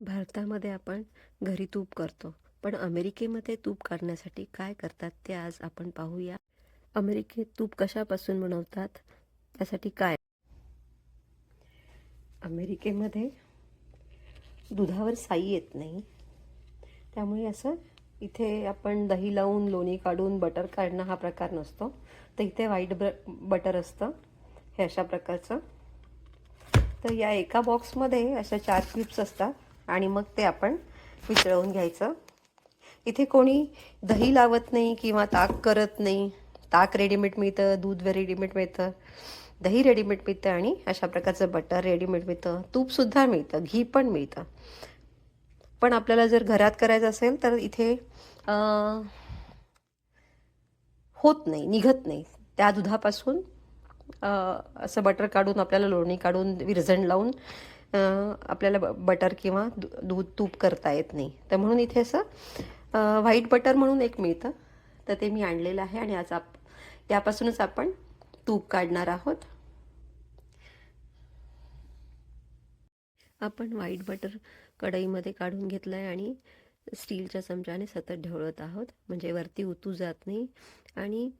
भारतामध्ये आपण घरी तूप करतो. पण अमेरिकेमध्ये तूप काढण्यासाठी काय करतात ते आज आपण पाहूया. अमेरिकेत तूप कशापासून बनवतात? त्यासाठी काय? अमेरिकेमध्ये दुधावर साई येत नाही. त्यामुळे असं इथे आपण दही लावून लोणी काढून बटर काढणं हा प्रकार नसतो. तर इथे व्हाईट ब बटर असतं. हे अशा प्रकारचं. तर या एका बॉक्समध्ये अशा चार क्लिप्स असतात. आणि मग ते आपण वितळवून घ्यायचं. इथे कोणी दही लावत नाही किंवा ताक करत नाही. ताक रेडीमेड मिळतं दूध रेडीमेड मिळतं दही रेडीमेड मिळतं आणि अशा प्रकारचं बटर रेडीमेड मिळतं. तूपसुद्धा मिळतं घी पण मिळतं. पण आपल्याला जर घरात करायचं असेल तर इथे होत नाही निघत नाही. त्या दुधापासून असं बटर काढून आपल्याला लोणी काढून विरझण लावून आपल्याला ब- बटर किंवा दूध तूप करता येत नाही. तर म्हणून इथे असं व्हाईट बटर म्हणून एक मिळतं. तर ते मी आणलेलं आहे आणि आज आप यापासूनच आपण तूप काढणार आहोत. आपण व्हाईट बटर कढईमध्ये काढून घेतलं आहे आणि स्टीलच्या चमच्याने सतत ढवळत आहोत. म्हणजे वरती उतू जात नाही. आणि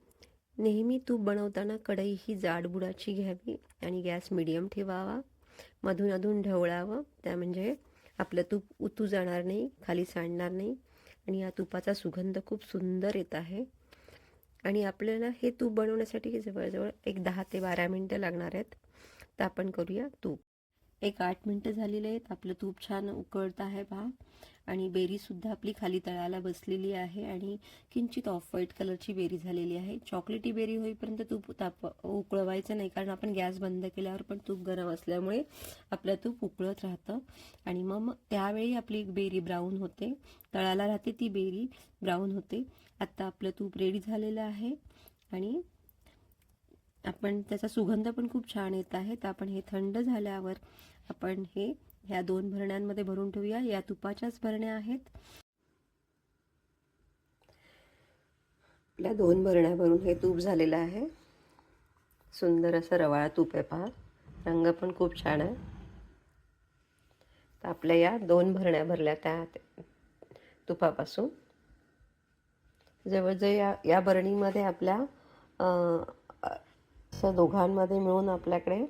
नेहमी तूप बनवताना कढई ही जाडबुडाची घ्यावी आणि गॅस मिडियम ठेवावा. मधून अधून ढवळावं. त्या म्हणजे आपलं तूप उतू जाणार नाही खाली सांडणार नाही. आणि या तुपाचा सुगंध खूप सुंदर येत आहे. आणि आपल्याला हे तूप बनवण्यासाठी जवळजवळ एक दहा ते बारा मिनटं लागणार आहेत. तर आपण करूया तूप. एक आठ मिनटं झालेले आहेत. आपलं तूप छान उकळत आहे पहा. आणि बेरीसुद्धा आपली खाली तळाला बसलेली आहे आणि किंचित ऑफ व्हाईट कलरची बेरी झालेली आहे. चॉकलेटी बेरी होईपर्यंत तूप ताप उकळवायचं नाही कारण आपण गॅस बंद केल्यावर पण तूप गरम असल्यामुळे आपलं तूप उकळत राहतं. आणि मग त्यावेळी आपली बेरी ब्राऊन होते. तळाला राहते ती बेरी ब्राऊन होते. आत्ता आपलं तूप रेडी झालेलं आहे. आणि आपण त्याचा सुगंध पण खूप छान येत आहे. तर आपण हे थंड झाल्यावर आपण हे ह्या दोन भरण्यांमध्ये भरून ठेवूया. या तुपाच्याच भरण्या आहेत. आपल्या दोन भरण्या भरून हे तूप झालेलं आहे. सुंदर असं रवाळा तूप आहे पहा. रंग पण खूप छान आहे. तर आपल्या या दोन भरण्या भरल्या त्या तुपापासून. जवळजवळ या या भरणीमध्ये आपल्या असं दोघांमध्ये मिळून आपल्याकडे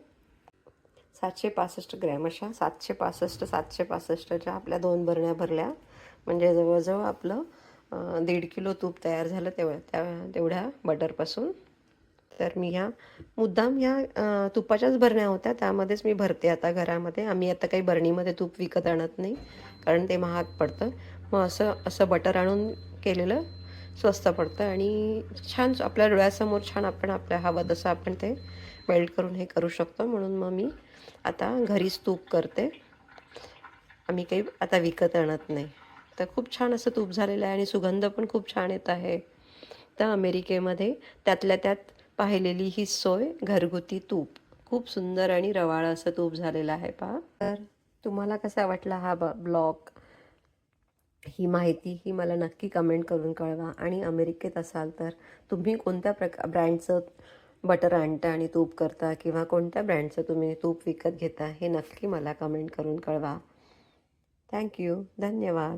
सातशे पासष्ट ग्रॅम अशा सातशे पासष्ट सातशे पासष्टच्या आपल्या दोन भरण्या भरल्या. म्हणजे जवळजवळ आपलं दीड किलो तूप तयार झालं तेवढ्या त्या तेवढ्या बटरपासून. तर मी ह्या मुद्दाम ह्या तुपाच्याच भरण्या होत्या. त्यामध्येच मी भरते आता घरामध्ये. आम्ही आता काही बरणीमध्ये तूप विकत आणत नाही कारण ते महाग पडतं. मग असं असं बटर आणून केलेलं स्वस्त पडतं आणि छान आपल्या डोळ्यासमोर छान आपण आपल्या हवं तसं आपण ते मेल्ट करून हे करू शकतो. म्हणून मग मी आता घरीच तूप करते. आम्ही काही आता विकत आणत नाही. तर खूप छान असं तूप झालेलं आहे आणि सुगंध पण खूप छान येत आहे. तर अमेरिकेमध्ये त्यातल्या त्यात पाहिलेली ही सोय घरगुती तूप. खूप सुंदर आणि रवाळ असं तूप झालेलं आहे पहा. तर तुम्हाला कसा वाटला हा ब ब्लॉग? ही माहिती ही मला नक्की कमेंट करून कळवा. आणि अमेरिकेत असाल तर तुम्ही कोणत्या प्रका ब्रँडचं बटर आणता आणि तूप करता किंवा कोणत्या ब्रँडचं तुम्ही तूप विकत घेता हे नक्की मला कमेंट करून कळवा. थँक्यू धन्यवाद.